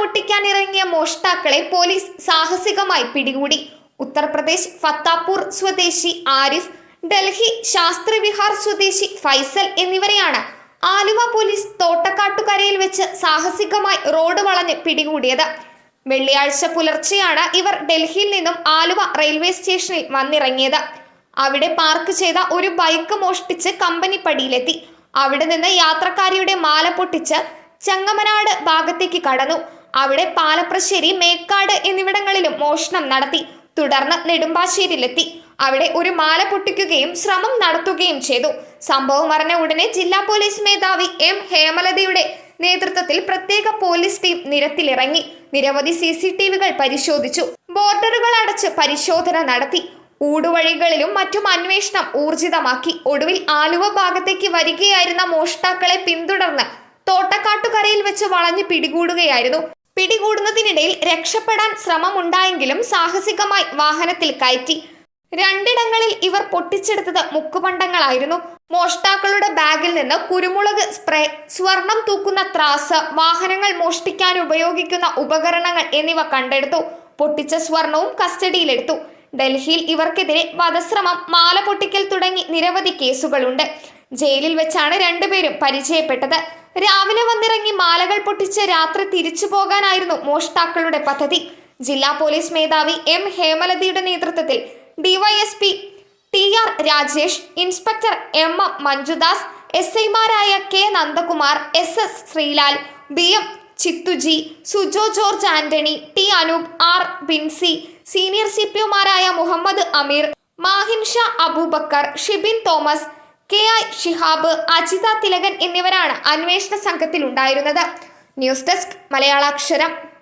പൊട്ടിക്കാൻ ഇറങ്ങിയ മോഷ്ടാക്കളെ പോലീസ് സാഹസികമായി പിടികൂടി. ഉത്തർപ്രദേശ് ഫത്താപൂർ സ്വദേശി ആരിഫ് ഡൽഹി ശാസ്ത്രവിഹാർ സ്വദേശി ഫൈസൽ എന്നിവരെയാണ് ആലുവ പോലീസ് തോട്ടക്കാട്ടുകരയിൽ വെച്ച് സാഹസികമായി റോഡ് വളഞ്ഞ് പിടികൂടിയത്. വെള്ളിയാഴ്ച പുലർച്ചെയാണ് ഇവർ ഡൽഹിയിൽ നിന്നും ആലുവ റെയിൽവേ സ്റ്റേഷനിൽ വന്നിറങ്ങിയത്. അവിടെ പാർക്ക് ചെയ്ത ഒരു ബൈക്ക് മോഷ്ടിച്ച് കമ്പനി പടിയിലെത്തി. അവിടെ നിന്ന് യാത്രക്കാരിയുടെ മാല പൊട്ടിച്ച് ചങ്ങമനാട് ഭാഗത്തേക്ക് കടന്നു. അവിടെ പാലപ്രശ്ശേരി മേക്കാട് എന്നിവിടങ്ങളിലും മോഷണം നടത്തി. തുടർന്ന് നെടുമ്പാശ്ശേരിയിലെത്തി. അവിടെ ഒരു മാല പൊട്ടിക്കുകയും ശ്രമം നടത്തുകയും ചെയ്തു. സംഭവം അറിഞ്ഞ ഉടനെ ജില്ലാ പോലീസ് മേധാവി എം. ഹേമലതയുടെ നേതൃത്വത്തിൽ പ്രത്യേക പോലീസ് ടീം നിരത്തിലിറങ്ങി. നിരവധി സി സി ടി വികൾ പരിശോധിച്ചു. ബോർഡറുകൾ അടച്ച് പരിശോധന നടത്തി. ഊടുവഴികളിലും മറ്റും അന്വേഷണം ഊർജിതമാക്കി. ഒടുവിൽ ആലുവ ഭാഗത്തേക്ക് വരികയായിരുന്ന മോഷ്ടാക്കളെ പിന്തുടർന്ന് തോട്ടക്കാട്ടുകരയിൽ വെച്ച് വളഞ്ഞു പിടികൂടുകയായിരുന്നു. പിടികൂടുന്നതിനിടയിൽ രക്ഷപ്പെടാൻ ശ്രമമുണ്ടായെങ്കിലും സാഹസികമായി വാഹനത്തിൽ കയറ്റി. രണ്ടിടങ്ങളിൽ ഇവർ പൊട്ടിച്ചെടുത്തത് മുക്കുപണ്ടങ്ങളായിരുന്നു. മോഷ്ടാക്കളുടെ ബാഗിൽ നിന്ന് കുരുമുളക് സ്പ്രേ സ്വർണം തൂക്കുന്ന ത്രാസ് വാഹനങ്ങൾ മോഷ്ടിക്കാൻ ഉപയോഗിക്കുന്ന ഉപകരണങ്ങൾ എന്നിവ കണ്ടെടുത്തു. പൊട്ടിച്ച സ്വർണവും കസ്റ്റഡിയിലെടുത്തു. ഡൽഹിയിൽ ഇവർക്കെതിരെ വധശ്രമം മാല പൊട്ടിക്കൽ തുടങ്ങി നിരവധി കേസുകളുണ്ട്. ജയിലിൽ വെച്ചാണ് രണ്ടുപേരും പരിചയപ്പെട്ടത്. രാവിലെ വന്നിറങ്ങി മാലകൾ പൊട്ടിച്ച് രാത്രി തിരിച്ചു പോകാനായിരുന്നു മോഷ്ടാക്കളുടെ പദ്ധതി. ജില്ലാ പോലീസ് മേധാവി എം ഹേമലതിയുടെ നേതൃത്വത്തിൽ DYSP T R Rajesh inspector M M Manjudas S ഐമാരായ K Nandakumar S S Sreelal B M Chithuji Sujo George Antony T Anoop R Binsy senior C P ഒമാരായ Muhammad Ameer Mahin Sha Abubakar Shibin Thomas K I Shihab Ajitha Thilakan എന്നിവരാണ് അന്വേഷണ സംഘത്തിലുണ്ടായിരുന്നത്. News desk Malayalaksharam.